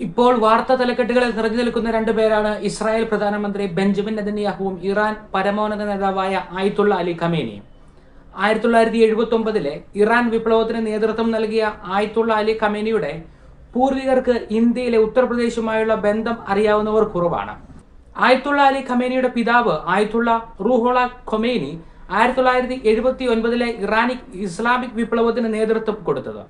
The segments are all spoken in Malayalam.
ഇപ്പോൾ വാർത്താ തലക്കെട്ടുകളിൽ നിറഞ്ഞു നിൽക്കുന്ന രണ്ടു പേരാണ് ഇസ്രായേൽ പ്രധാനമന്ത്രി ബെഞ്ചമിൻ നെതന്യാഹുവും ഇറാൻ പരമോന്നത നേതാവായ ആയിത്തുള്ള അലി ഖമേനിയും. ആയിരത്തി തൊള്ളായിരത്തി എഴുപത്തി ഒമ്പതിലെ ഇറാൻ വിപ്ലവത്തിന് നേതൃത്വം നൽകിയ ആയിത്തുള്ള അലി ഖമേനിയുടെ പൂർവികർക്ക് ഇന്ത്യയിലെ ഉത്തർപ്രദേശുമായുള്ള ബന്ധം അറിയാവുന്നവർ കുറവാണ്. ആയിത്തുള്ള അലി ഖമേനിയുടെ പിതാവ് ആയിത്തുള്ള റൂഹോള ഖൊമേനി ആയിരത്തി തൊള്ളായിരത്തി എഴുപത്തി ഒൻപതിലെ ഇറാനിക് ഇസ്ലാമിക് വിപ്ലവത്തിന് നേതൃത്വം കൊടുത്തത്.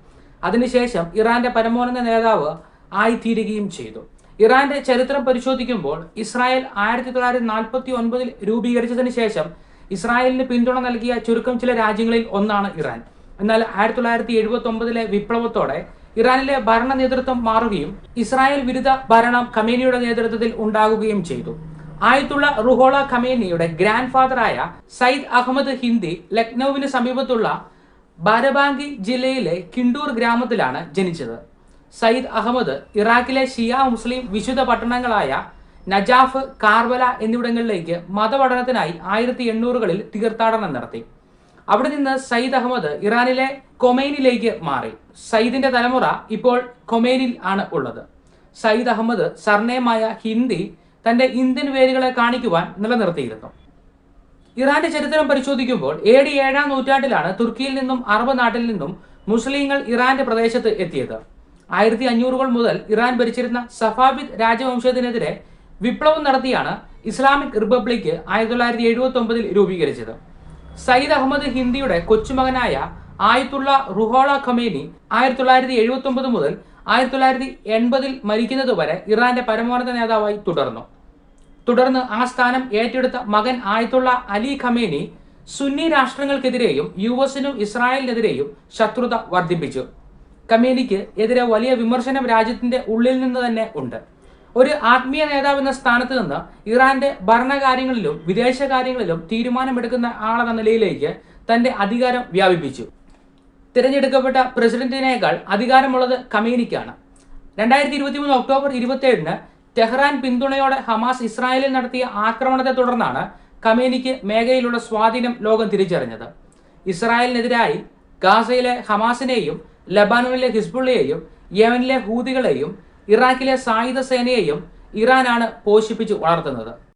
അതിനുശേഷം ഇറാന്റെ പരമോന്നത നേതാവ് ആയിത്തീരുകയും ചെയ്തു. ഇറാന്റെ ചരിത്രം പരിശോധിക്കുമ്പോൾ ഇസ്രായേൽ ആയിരത്തി തൊള്ളായിരത്തി നാൽപ്പത്തി ഒൻപതിൽ രൂപീകരിച്ചതിന് ശേഷം ഇസ്രായേലിന് പിന്തുണ നൽകിയ ചുരുക്കം ചില രാജ്യങ്ങളിൽ ഒന്നാണ് ഇറാൻ. എന്നാൽ ആയിരത്തി തൊള്ളായിരത്തി എഴുപത്തി ഒമ്പതിലെ വിപ്ലവത്തോടെ ഇറാനിലെ ഭരണ നേതൃത്വം മാറുകയും ഇസ്രായേൽ വിരുദ്ധ ഭരണം ഖമേനിയുടെ നേതൃത്വത്തിൽ ഉണ്ടാകുകയും ചെയ്തു. ആയത്തുള്ള റുഹോള ഖമേനിയുടെ ഗ്രാൻഡ് ഫാദറായ സയ്യിദ് അഹമ്മദ് ഹിന്ദി ലക്നൌവിന് സമീപത്തുള്ള ബാരബാങ്കി ജില്ലയിലെ കിണ്ടൂർ ഗ്രാമത്തിലാണ് ജനിച്ചത്. സയ്യിദ് അഹമ്മദ് ഇറാഖിലെ ഷിയ മുസ്ലിം വിശുദ്ധ പട്ടണങ്ങളായ നജാഫ് കാർബല എന്നിവിടങ്ങളിലേക്ക് മതപഠനത്തിനായി ആയിരത്തി എണ്ണൂറുകളിൽ തീർത്ഥാടനം നടത്തി. അവിടെ നിന്ന് സയ്യിദ് അഹമ്മദ് ഇറാനിലെ കൊമൈനിലേക്ക് മാറി. സയ്യിദിന്റെ തലമുറ ഇപ്പോൾ കൊമൈനിൽ ആണ് ഉള്ളത്. സയ്യിദ് അഹമ്മദ് സർണയമായ ഹിന്ദി തന്റെ ഇന്ത്യൻ വേരുകളെ കാണിക്കുവാൻ നിലനിർത്തിയിരുന്നു. ഇറാന്റെ ചരിത്രം പരിശോധിക്കുമ്പോൾ എ ഡി ഏഴാം നൂറ്റാണ്ടിലാണ് തുർക്കിയിൽ നിന്നും അറബ് നാട്ടിൽ നിന്നും മുസ്ലിങ്ങൾ ഇറാന്റെ പ്രദേശത്ത് എത്തിയത്. ആയിരത്തി അഞ്ഞൂറുകൾ മുതൽ ഇറാൻ ഭരിച്ചിരുന്ന സഫാബിദ് രാജവംശത്തിനെതിരെ വിപ്ലവം നടത്തിയാണ് ഇസ്ലാമിക് റിപ്പബ്ലിക് ആയിരത്തി തൊള്ളായിരത്തി എഴുപത്തി ഒമ്പതിൽ രൂപീകരിച്ചത്. സയ്യിദ് അഹമ്മദ് ഹിന്ദിയുടെ കൊച്ചുമകനായ ആയത്തുള്ള റുഹോള ഖമേനി ആയിരത്തി തൊള്ളായിരത്തി എഴുപത്തി ഒമ്പത് മുതൽ ആയിരത്തി തൊള്ളായിരത്തി എൺപതിൽ മരിക്കുന്നത് വരെ ഇറാന്റെ പരമോന്നത നേതാവായി തുടർന്നു. തുടർന്ന് ആ സ്ഥാനം ഏറ്റെടുത്ത മകൻ ആയത്തുള്ള അലി ഖമേനി സുന്നി രാഷ്ട്രങ്ങൾക്കെതിരെയും യു എസിനും ഇസ്രായേലിനെതിരെയും ശത്രുത വർദ്ധിപ്പിച്ചു. ഖമേനിക്ക് എതിരെ വലിയ വിമർശനം രാജ്യത്തിന്റെ ഉള്ളിൽ നിന്ന് തന്നെ ഉണ്ട്. ഒരു ആത്മീയ നേതാവ് എന്ന സ്ഥാനത്ത് നിന്ന് ഇറാന്റെ ഭരണകാര്യങ്ങളിലും വിദേശകാര്യങ്ങളിലും തീരുമാനമെടുക്കുന്ന ആളെന്ന നിലയിലേക്ക് തന്റെ അധികാരം വ്യാപിപ്പിച്ചു. തിരഞ്ഞെടുക്കപ്പെട്ട പ്രസിഡന്റിനേക്കാൾ അധികാരമുള്ളത് കമേലിക്കാണ് രണ്ടായിരത്തി ഇരുപത്തി മൂന്ന് ഒക്ടോബർ ഇരുപത്തിയേഴിന് ടെഹ്റാൻ പിന്തുണയോടെ ഹമാസ് ഇസ്രായേലിൽ നടത്തിയ ആക്രമണത്തെ തുടർന്നാണ് കമേലിക്ക് മേഖലയിലുള്ള സ്വാധീനം ലോകം തിരിച്ചറിഞ്ഞത്. ഇസ്രായേലിനെതിരായി ഗാസയിലെ ഹമാസിനെയും ലബാനോനിലെ ഹിസ്ബുള്ളയെയും യമനിലെ ഹൂതികളെയും ഇറാഖിലെ സായുധ സേനയെയും ഇറാനാണ് പോഷിപ്പിച്ചു വളർത്തുന്നത്.